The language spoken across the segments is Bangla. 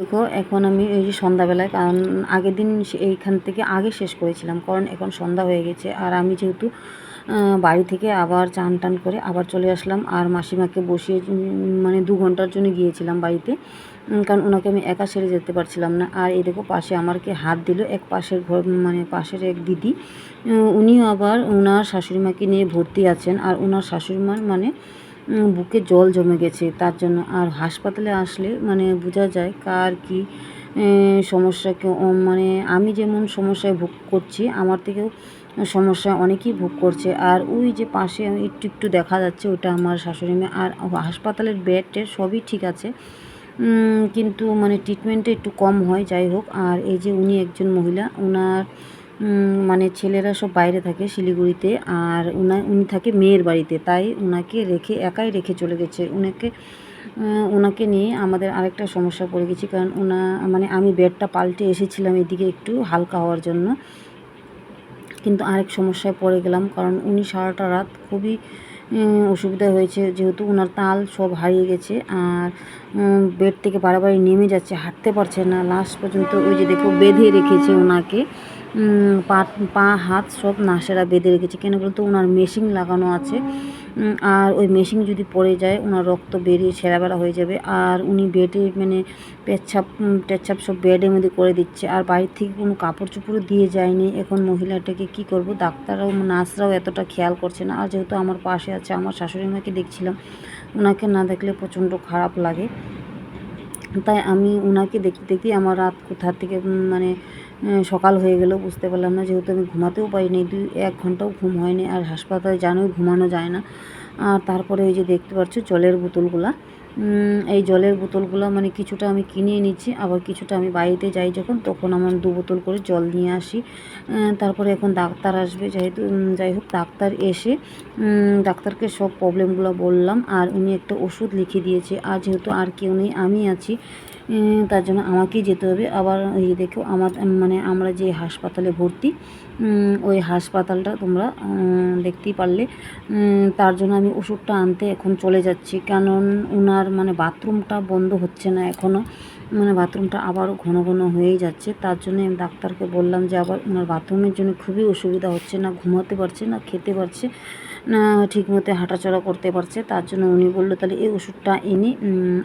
দেখো, এখন আমি এই যে সন্ধ্যাবেলায়, কারণ আগের দিন এইখান থেকে আগে শেষ করেছিলাম, কারণ এখন সন্ধ্যা হয়ে গেছে। আর আমি যেহেতু বাড়ি থেকে আবার চান টান করে আবার চলে আসলাম, আর মাসিমাকে বসিয়ে মানে দু ঘণ্টার জন্য গিয়েছিলাম বাড়িতে কারণ ওনাকে আমি একা সেরে যেতে পারছিলাম না। আর এই দেখো, পাশে আমারকে হাত দিল এক পাশের ঘর মানে পাশের এক দিদি। উনিও আবার ওনার শাশুড়ি মাকে নিয়ে ভর্তি আছেন, আর ওনার শাশুড়ি মার মানে বুকে জল জমে গেছে। তার জন্য আর হাসপাতালে আসলে মানে বোঝা যায় কার কি সমস্যা মানে আমি যেমন সমস্যায় ভোগ করছি, আমার থেকেও সমস্যা অনেকেই ভোগ করছে। আর ওই যে পাশে একটু একটু দেখা যাচ্ছে, ওটা আমার শাশুড়ি মেয়ে আর হাসপাতালের বেড টেড সবই ঠিক আছে। কিন্তু মানে ট্রিটমেন্টটা একটু কম হয়, যাই হোক। আর এই যে উনি একজন মহিলা ওনার মানে ছেলেরা সব বাইরে থাকে শিলিগুড়িতে আর উনা উনি থাকে মেয়ের বাড়িতে। তাই ওনাকে রেখে একাই রেখে চলে গেছে। আহ, ওনাকে নিয়ে আমাদের আরেকটা সমস্যা পড়ে গেছি। কারণ ওনা মানে আমি বেডটা পাল্টে এসেছিলাম এদিকে একটু হালকা হওয়ার জন্য। কিন্তু আরেক সমস্যায় পড়ে গেলাম। কারণ উনি সারাটা রাত খুবই অসুবিধা হয়েছে। যেহেতু ওনার তাল সব হারিয়ে গেছে আর বেড থেকে বারবার নেমে যাচ্ছে হাঁটতে পারছে না। লাস্ট পর্যন্ত ওই যে দেখো বেঁধে রেখেছে ওনাকে পা পা হাত সব নার্সেরা বেঁধে রেখেছে। কেন বলতো ওনার মেশিন লাগানো আছে। আর ওই মেশিন যদি পড়ে যায় ওনার রক্ত বেরিয়ে ছেঁড়াবেড়া হয়ে যাবে। আর উনি বেডে মানে পেচ্ছাপ উম, টেচ্ছাপ সব বেডের মধ্যে করে দিচ্ছে। আর বাড়ির থেকে কোনো কাপড় চোপড়ও দিয়ে যায়নি। এখন মহিলাটাকে কি করব? ডাক্তাররাও নার্সরাও এতটা খেয়াল করছে না। আর যেহেতু আমার পাশে আছে আমার শাশুড়ি মাকে দেখছিলাম ওনাকে না দেখলে প্রচণ্ড খারাপ লাগে। তাই আমি ওনাকে দেখতে দেখি আমার রাত কোথা থেকে মানে সকাল হয়ে গেল বুঝতে পারলাম না, যেহেতু আমি ঘুমাতেও পারিনি দুই এক ঘন্টাও ঘুম হয়নি, আর হাসপাতালে জানোই ঘুমানো যায় না। আর তারপরে ওই যে দেখতে পাচ্ছ জলের বোতলগুলা। এই জলের বোতলগুলো মানে কিছুটা আমি কিনে নিচ্ছি আবার কিছুটা আমি বাড়িতে যাই যখন, তখন আমার দু বোতল করে জল নিয়ে আসি। তারপরে এখন ডাক্তার আসবে, যেহেতু যাই হোক ডাক্তার এসে ডাক্তারকে সব প্রবলেমগুলো বললাম, আর উনি একটা ওষুধ লিখে দিয়েছে, আর যেহেতু আর কেউ নেই, আমি আছি তার জন্য আমাকেই যেতে হবে। আবার ইয়ে দেখো, আমার মানে আমরা যে হাসপাতালে ভর্তি ওই হাসপাতালটা তোমরা দেখতেই পারলে। তার জন্য আমি ওষুধটা আনতে এখন চলে যাচ্ছি। কারণ ওনার মানে বাথরুমটা বন্ধ হচ্ছে না এখনও মানে বাথরুমটা আবারও ঘন ঘন হয়েই যাচ্ছে। তার জন্য আমি ডাক্তারকে বললাম যে আবার ওনার বাথরুমের জন্য খুবই অসুবিধা হচ্ছে না, ঘুমাতে পারছে না, খেতে পারছে না ঠিক মতো হাঁটাচলা করতে পারছে। তার জন্য উনি বলল, তাহলে এই ওষুধটা এনে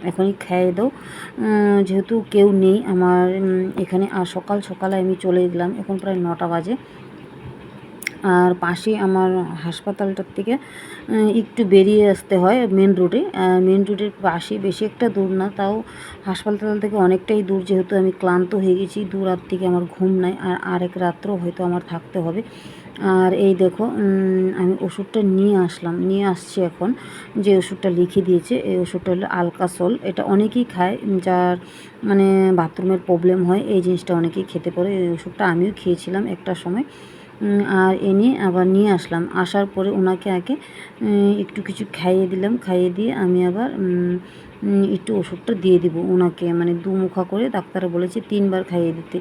এখনই খাইয়ে দাও। যেহেতু কেউ নেই আমার এখানে আর সকাল সকালে আমি চলে গেলাম, এখন প্রায় নটা বাজে। আর পাশে আমার হাসপাতালটার থেকে একটু বেরিয়ে আসতে হয় মেন রোডে মেন রোডের পাশে বেশি একটা দূর না, তাও হাসপাতাল থেকে অনেকটাই দূর যেহেতু আমি ক্লান্ত হয়ে গেছি, দু রাত থেকে আমার ঘুম নাই আর আরেক রাত্রও হয়তো আমার থাকতে হবে। আর এই দেখো আমি ওষুধটা নিয়ে আসলাম, নিয়ে আসছি এখন, যে ওষুধটা লিখে দিয়েছে, এই ওষুধটা হলো আলকাসল। এটা অনেকেই খায়, যার মানে বাথরুমের প্রবলেম হয়, এই জিনিসটা অনেকেই খেতে পারে। এই ওষুধটা আমিও খেয়েছিলাম একটা সময়। আর এনে আবার নিয়ে আসলাম। আসার পরে ওনাকে আগে একটু কিছু খাইয়ে দিলাম। খাইয়ে দিয়ে আমি আবার একটু ওষুধটা দিয়ে দিব ওনাকে। মানে দু মুখা করে ডাক্তার বলেছে তিনবার খাইয়ে দিতে।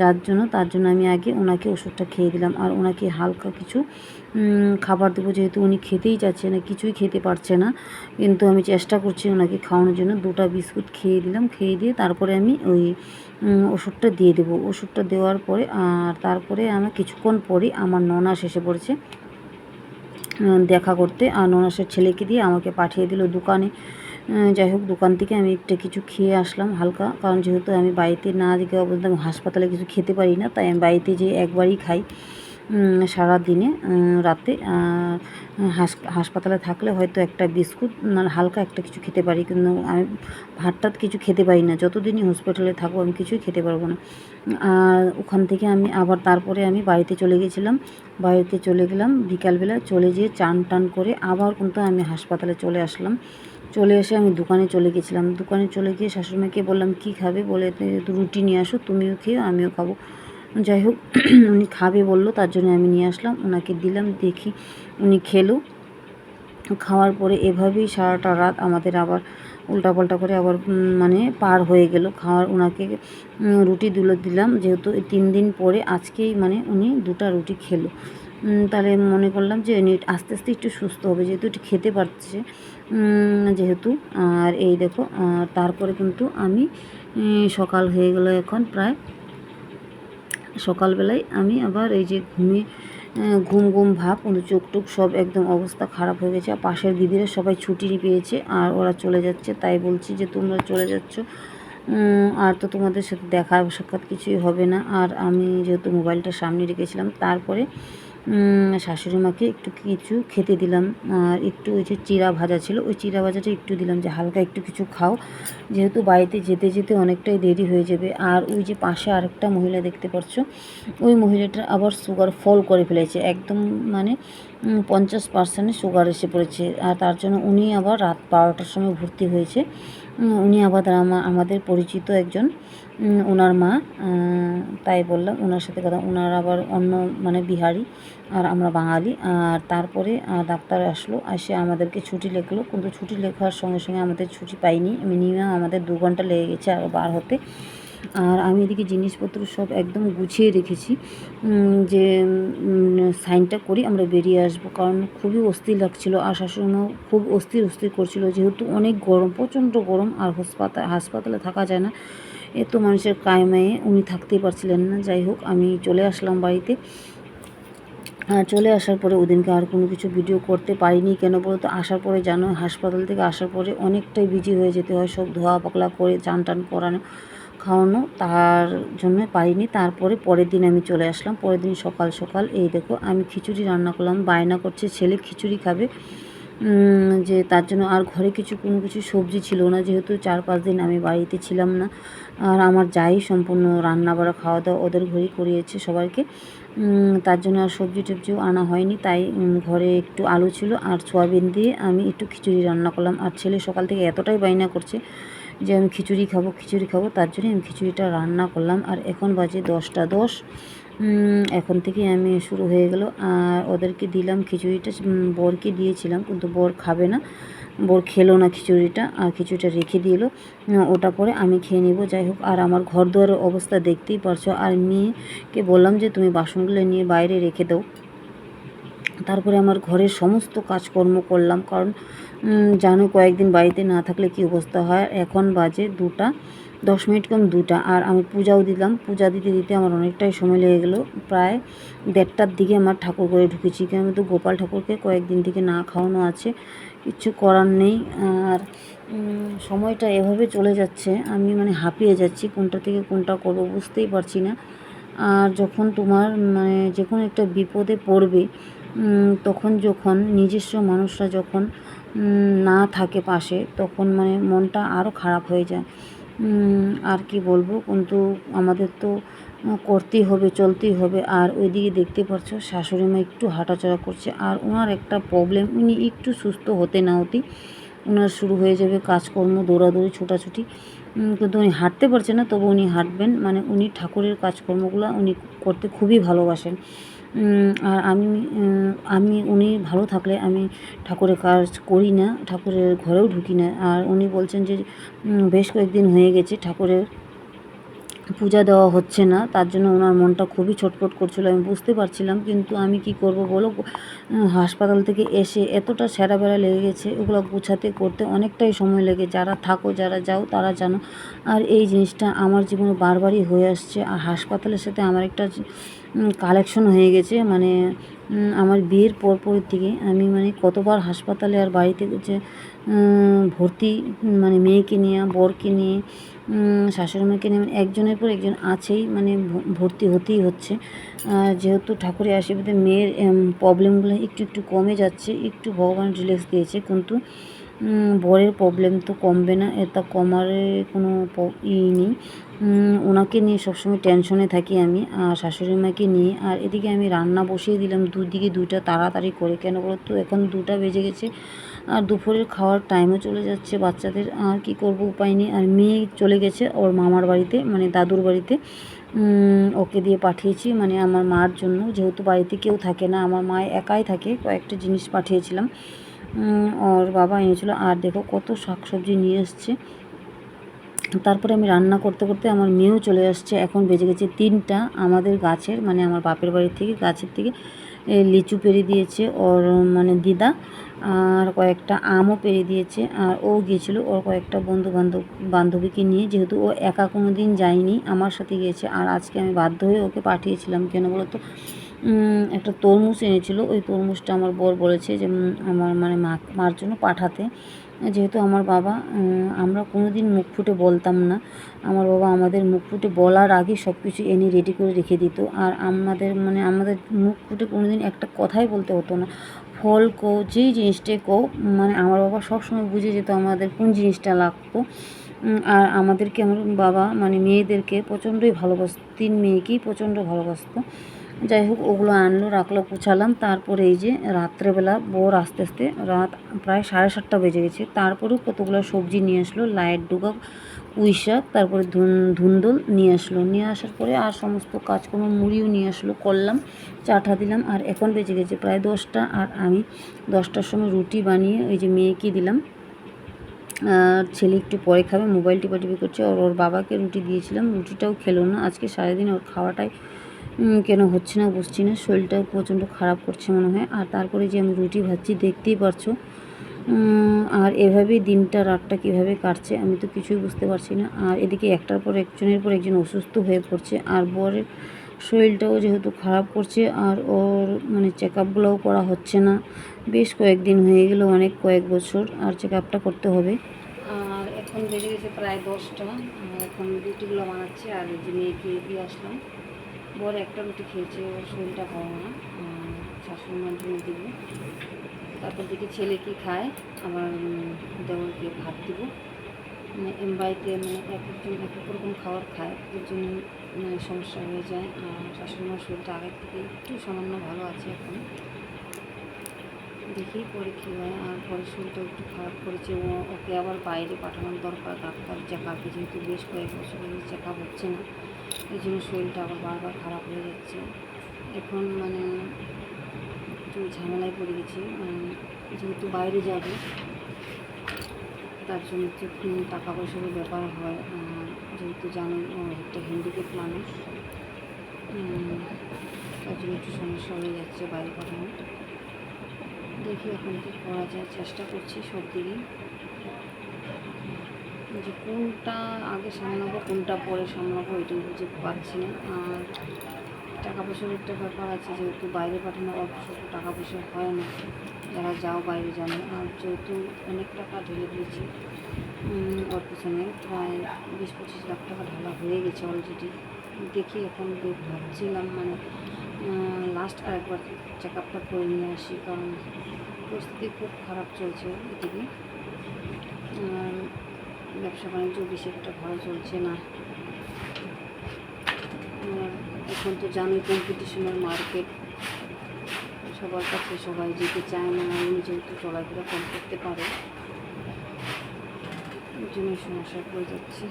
যার জন্য, তার জন্য আমি আগে ওনাকে ওষুধটা খেয়ে দিলাম। আর ওনাকে হালকা কিছু খাবার দেবো। যেহেতু উনি খেতেই চাচ্ছে না, কিছুই খেতে পারছে না। কিন্তু আমি চেষ্টা করছি ওনাকে খাওয়ানোর জন্য। দুটা বিস্কুট খেয়ে দিলাম। খেয়ে দিয়ে তারপরে আমি ওই ওষুধটা দিয়ে দেবো। ওষুধটা দেওয়ার পরে, আর তারপরে আমি কিছুক্ষণ পরই আমার ননাস এসে পড়েছে। দেখা করতে, আর ননাসের ছেলেকে দিয়ে আমাকে পাঠিয়ে দিল দোকানে। যাই হোক, দোকান থেকে আমি একটা কিছু খেয়ে আসলাম হালকা। কারণ যেহেতু আমি বাড়িতে না দেখে অবস্থা আমি হাসপাতালে কিছু খেতে পারি না, তাই আমি বাড়িতে যে একবারই খাই। সারা দিনে রাতে হাস- হাসপাতালে থাকলে হয়তো একটা বিস্কুট হালকা একটা কিছু খেতে পারি, কিন্তু আমি ভাত টাত কিছু খেতে পারি না। যতদিনই হসপিটালে থাকব আমি কিছুই খেতে পারব না। আর ওখান থেকে আমি আবার তারপরে আমি বাড়িতে চলে গেছিলাম। বাড়িতে চলে গেলাম, বিকালবেলা চলে যেয়ে চান টান করে আবার কিন্তু আমি হাসপাতালে চলে আসলাম। চলে এসে আমি দোকানে চলে গেছিলাম। দোকানে চলে গিয়ে শাশুড়িমাকে বললাম, কি খাবে? বলে "তো রুটি নিয়ে আসো, তুমিও খেয়ে আমিও খাব। যাই হোক, উনি খাবে বলল, তার জন্য আমি নিয়ে আসলাম ওনাকে দিলাম, দেখি উনি খেলো। খাওয়ার পরে এভাবেই সারাটা রাত আমাদের আবার উল্টাপাল্টা করে আবার মানে পার হয়ে গেল। খাওয়ার ওনাকে রুটি দুলো দিলাম, যেহেতু তিন দিন পরে আজকেই মানে উনি দুটা রুটি খেলো। তাহলে মনে করলাম যে উনি আস্তে আস্তে একটু সুস্থ হবে, যেহেতু একটু খেতে পারছে যেহেতু। আর এই দেখো তারপরে কিন্তু আমি সকাল হয়ে গেল এখন প্রায় সকালবেলায় আমি আবার এই যে ঘুমিয়ে ঘুম ঘুম ভাব কিন্তু চোখ টুক সব একদম অবস্থা খারাপ হয়ে গেছে। আর পাশের দিদিরা সবাই ছুটি পেয়েছে আর ওরা চলে যাচ্ছে। তাই বলছি যে তোমরা চলে যাচ্ছ। আর তো তোমাদের সাথে দেখা সাক্ষাৎ কিছুই হবে না। আর আমি যেহেতু মোবাইলটা সামনে রেখেছিলাম, তারপরে শাশুড়ি মাকে একটু কিছু খেতে দিলাম। আর একটু ওই যে চিরা ভাজা ছিল, ওই চিরা ভাজাটা একটু দিলাম যে হালকা একটু কিছু খাও। যেহেতু বাড়িতে যেতে যেতে অনেকটাই দেরি হয়ে যাবে। আর ওই যে পাশে আরেকটা মহিলা দেখতে পাচ্ছ, ওই মহিলাটা আবার সুগার ফল করে ফেলেছে। একদম মানে পঞ্চাশ পার্সেন্টে সুগার এসে পড়েছে। আর তার জন্য উনি আবার রাত বারোটার সময় ভর্তি হয়েছে। উনি আবার আমাদের পরিচিত একজন ওনার মা তাই বললাম, ওনার সাথে কথা, ওনার আবার অন্য মানে বিহারি, আর আমরা বাঙালি, আর তারপরে ডাক্তার আসলো এসে আমাদেরকে ছুটি লেখলো, কিন্তু ছুটি লেখার সঙ্গে সঙ্গে আমাদের ছুটি পাইনি মিনিমাম আমাদের দু ঘণ্টা লেগে গেছে আর বার হতে। আর আমি এদিকে জিনিসপত্র সব একদম গুছিয়ে রেখেছি। যে সাইনটা করি আমরা বেরিয়ে আসব। কারণ খুবই অস্থির লাগছিল। আর শাশুড়িমাও খুব অস্থির অস্থির করছিল। যেহেতু অনেক গরম, প্রচণ্ড গরম, আর হাসপাতাল, হাসপাতালে থাকা যায় না। এ তো মানুষের কায়মায়ে উনি থাকতেই পারছিলেন না। যাই হোক, আমি চলে আসলাম বাড়িতে। চলে আসার পরে ওদিনকে আর কোনো কিছু ভিডিও করতে পারিনি। কেন বলতো আসার পরে জানো, হাসপাতাল থেকে আসার পরে অনেকটাই বিজি হয়ে যেতে হয়। সব ধোয়া পাকলা করে চান টান করানো। খাওয়ানো, তার জন্য পারিনি তারপরে পরের দিন আমি চলে আসলাম। পরের দিন সকাল সকাল এই দেখো, আমি খিচুড়ি রান্না করলাম। বায়না করছে, ছেলে খিচুড়ি খাবে। যে তার জন্য আর ঘরে কিছু, কোনো কিছু সবজি ছিল না। যেহেতু চার, পাঁচ দিন আমি বাড়িতে ছিলাম না। আর আমার যাই সম্পূর্ণ রান্না বাড়া খাওয়া দাওয়া ওদের ঘরেই করিয়েছে সবাইকে। তার জন্য আর সবজি টবজিও আনা হয়নি। তাই ঘরে একটু আলু ছিল আর সোয়াবিন দিয়ে আমি একটু খিচুড়ি রান্না করলাম। আর ছেলে সকাল থেকে এতটাই বায়না করছে যে আমি খিচুড়ি খাব খিচুড়ি খাব, তার জন্য আমি খিচুড়িটা রান্না করলাম। আর এখন বাজে দশটা দশ। এখন থেকে আমি শুরু হয়ে গেল। আর ওদেরকে দিলাম খিচুড়িটা। বরকে দিয়েছিলাম, কিন্তু বর খাবে না। বর খেলো না খিচুড়িটা, আর খিচুড়িটা রেখে দিল। ওটা পরে আমি খেয়ে নেব। যাই হোক, আর আমার ঘর দুয়ারের অবস্থা দেখতেই পারছ। আর মেয়েকে বললাম যে, তুমি বাসনগুলো নিয়ে বাইরে রেখে দাও। তারপরে আমার ঘরের সমস্ত কাজকর্ম করলাম। কারণ জানো, কয়েকদিন বাড়িতে না থাকলে কী অবস্থা হয়? এখন বাজে দুটা, দশ মিনিট কম দুটা। আর আমি পূজাও দিলাম। পূজা দিতে দিতে আমার অনেকটাই সময় লেগে গেলো। প্রায় দেড়টার দিকে আমার ঠাকুর ঘরে ঢুকেছি। কেন তো গোপাল ঠাকুরকে কয়েকদিন থেকে না খাওয়ানো আছে। কিচ্ছু করার নেই। আর সময়টা এভাবে চলে যাচ্ছে। আমি মানে হাঁপিয়ে যাচ্ছি। কোনটা থেকে কোনটা করব বুঝতেই পারছি না। আর যখন তোমার মানে যে কোনো একটা বিপদে পড়বে তখন যখন নিজস্ব মানুষরা যখন না থাকে পাশে, তখন মানে মনটা আরও খারাপ হয়ে যায়। আর কি বলব? কিন্তু আমাদের তো করতেই হবে, চলতেই হবে। আর ওইদিকে দেখতে পাচ্ছ, শাশুড়ি মা একটু হাঁটাচলা করছে। আর ওনার একটা প্রবলেম উনি একটু সুস্থ হতে না হতেই ওনার শুরু হয়ে যাবে কাজকর্ম, দৌড়াদৌড়ি, ছোটাছুটি। কিন্তু উনি হাঁটতে পারছে না, তবু উনি হাঁটবেন। মানে উনি ঠাকুরের কাজকর্মগুলো উনি করতে খুবই ভালোবাসেন। আর আমি আমি, উনি ভালো থাকলে আমি ঠাকুরের কাজ করি না, ঠাকুরের ঘরেও ঢুকি না। আর উনি বলছেন যে বেশ কয়েকদিন হয়ে গেছে, ঠাকুরের পূজা দেওয়া হচ্ছে না, তার জন্য ওনার মনটা খুবই ছটফট করছিল, আমি বুঝতে পারছিলাম, কিন্তু আমি কি করব বলো? হাসপাতাল থেকে এসে এতটা সেরা বেড়া লেগে গেছে, ওগুলো গুছাতে করতে অনেকটাই সময় লেগে যারা থাকো, যারা যাও, তারা জানো। আর এই জিনিসটা আমার জীবনে বারবারই হয়ে আসছে, আর হাসপাতালের সাথে আমার একটা কালেকশন হয়ে গেছে। মানে আমার বিয়ের পরপরের থেকে আমি মানে কতবার হাসপাতালে আর বাড়িতে উম, ভর্তি মানে মেয়েকে নিয়ে বরকে নিয়ে উম, শাশুড়ি মাকে নিয়ে মানে একজনের পর একজন আছেই মানে ভর্তি হতেই হচ্ছে। যেহেতু ঠাকুরের আশীর্বাদে মেয়ের প্রবলেমগুলো একটু একটু কমে যাচ্ছে একটু ভগবান রিল্যাক্স দিয়েছে কিন্তু বরের প্রবলেম তো কমবে না এটা কমার কোনো ই নেই। ওনাকে নিয়ে সবসময় টেনশনে থাকি আমি, আর শাশুড়ি মাকে নিয়ে। আর এদিকে আমি রান্না বসিয়ে দিলাম, দুদিকে দুইটা তাড়াতাড়ি করে। কেন বলো তো এখন দুটা বেজে গেছে, আর দুপুরের খাওয়ার টাইমও চলে যাচ্ছে বাচ্চাদের। আর কি করব উপায় নেই। আর মেয়ে চলে গেছে ওর মামার বাড়িতে মানে দাদুর বাড়িতে। ওকে দিয়ে পাঠিয়েছি মানে আমার মার জন্য। যেহেতু বাড়িতে কেউ থাকে না, আমার মা একাই থাকে, কয়েকটা জিনিস পাঠিয়েছিলাম। ওর বাবা এনেছিল। আর দেখো কত শাকসবজি নিয়ে এসছে। তারপরে আমি রান্না করতে করতে আমার মেয়েও চলে আসছে। এখন বেজে গেছে তিনটা। আমাদের গাছের মানে আমার বাপের বাড়ির থেকে, গাছের থেকে লিচু পেরে দিয়েছে ওর মানে দিদা, আর কয়েকটা আমও পেরে দিয়েছে, আর ও গিয়েছিল ওর কয়েকটা বন্ধু বান্ধব বান্ধবীকে নিয়ে। যেহেতু ও একা কোনো দিন যায়নি, আমার সাথে গিয়েছে, আর আজকে আমি বাধ্য হয়ে ওকে পাঠিয়েছিলাম। কেন বলো তো একটা তরমুজ এনেছিল। ওই তরমুজটা আমার বর বলেছে যে আমার মানে মা, মার জন্য পাঠাতে। যেহেতু আমার বাবা আমরা কোনো দিন মুখ ফুটে বলতাম না। আমার বাবা আমাদের মুখ ফুটে বলার আগে সব কিছু এনে রেডি করে রেখে দিত। আর আমাদের মানে আমাদের মুখ ফুটে কোনো দিন একটা কথাই বলতে হতো না। ফল কো যেই জিনিসটাই কো মানে আমার বাবা সবসময় বুঝে যেত আমাদের কোন জিনিসটা লাগতো। আর আমাদেরকে আমার বাবা মানে মেয়েদেরকে প্রচণ্ডই ভালোবাসত, তিন মেয়েকেই প্রচণ্ড ভালোবাসতো। যাই হোক, ওগুলো আনলো, রাখল, গুছালাম। তারপরে এই যে রাত্রেবেলা বোর আস্তে আস্তে রাত প্রায় সাড়ে সাতটা বেজে গেছে। তারপরেও কতগুলো সবজি নিয়ে আসলো, লাইট, ডুগা, পুঁই তারপরে ধুন, ধুন্দল নিয়ে আসলো। নিয়ে আসার পরে আর সমস্ত কাজকর্ম, মুড়িও নিয়ে আসলো, করলাম, চাটা দিলাম। আর এখন বেজে গেছে প্রায় দশটা। আর আমি দশটার সময় রুটি বানিয়ে ওই যে মেয়েকে দিলাম। আর ছেলে একটু পরে খাবে, মোবাইল টিপাটিপি করছে। আর ওর বাবাকে রুটি দিয়েছিলাম। রুটিটাও খেলো না। আজকে সারাদিন ওর খাওয়াটাই কেন হচ্ছে না, বুঝছি না। শরীরটাও প্রচণ্ড খারাপ করছে মনে হয়। আর তারপরে যে আমি রুটি ভাজছি, দেখতেই পারছ। আর এভাবেই দিনটা, রাতটা কীভাবে কাটছে, আমি তো কিছুই বুঝতে পারছি না। আর এদিকে একটার পর একজনের পর একজন অসুস্থ হয়ে পড়ছে। আর বরের শরীরটাও যেহেতু খারাপ করছে, আর ওর মানে চেক আপগুলোও করা হচ্ছে না। বেশ কয়েকদিন হয়ে গেল, অনেক কয়েক বছর, আর চেক আপটা করতে হবে। আর এখন বেজে গেছে প্রায় দশটা। এখন রুটিগুলো বানাচ্ছি, আর যে মেয়েকে দিয়ে আসলাম। বর একটা রুটি খেয়েছে ওর শরীরটা ভালো না আর শাশুড়ি মার জন্য দিব। তারপর দেখি ছেলে কি খায় আবার উম, দেওরকে ভাত দিব। মানে এম বাড়িতে মানে এক একজন এক এক রকম খাবার খায় এর জন্য মানে সমস্যা হয়ে যায়। আর শাশুড়ি মার শরীরটা আগের থেকে একটু সামান্য ভালো আছে এখন। দেখি পরে কী হয় আর পরে শরীরটা একটু খারাপ করেছে। ও ওকে আবার বাইরে পাঠানোর দরকার ডাক্তার চেক আপে যেহেতু বেশ কয়েক বছর চেক আপ হচ্ছে না। এই জন্য শরীরটা আবার বারবার খারাপ হয়ে যাচ্ছে। এখন মানে একটু ঝামেলায় পড়ে গেছি। মানে যেহেতু বাইরে যাবে, তার জন্য একটু টাকা পয়সারও ব্যাপার হয়। যেহেতু জানেন একটা হ্যান্ডিক্যাপ মানুষ তার জন্য একটু সমস্যা হয়ে যাচ্ছে বাইরে পাঠানো। দেখি এখন কি করা যায়, চেষ্টা করছি সব দিকেই। যে কোনটা আগে সামলাবো, কোনটা পরে সামলাবো এটাই বুঝে পাচ্ছি না। আর টাকা পয়সার একটা ব্যাপার আছে, যেহেতু বাইরে পাঠানো অল্প স্বল্প টাকা পয়সা হয় না, যারা যাও বাইরে জানে। আর যেহেতু অনেক টাকা ঢেলে দিয়েছি ওর পিছনে প্রায় বিশ পঁচিশ লাখ টাকা ঢালা হয়ে গেছে অলরেডি দেখি এখন ভাবছিলাম মানে লাস্ট আরেকবার চেক আপটা করে নিয়ে আসি, কারণ পরিস্থিতি খুব খারাপ চলছে এদিকে। আর ব্যবসা বাণিজ্য বেশি একটা ভালো চলছে না। এখন তো জানোই কম্পিটিশনের মার্কেট সবার কাছে সবাই যেতে চায় না আমি যেহেতু চলাফেরা কম করতে পারে। এই জন্য সমস্যায় পড়ে যাচ্ছি।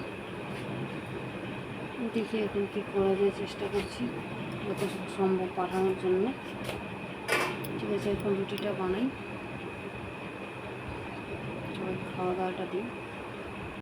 দেখি এখন কী করা যায়, চেষ্টা করছি যত সম্ভব পাঠানোর জন্য। ঠিক আছে, এখন রুটিটা বানাই। খাওয়া দাওয়াটা দিই।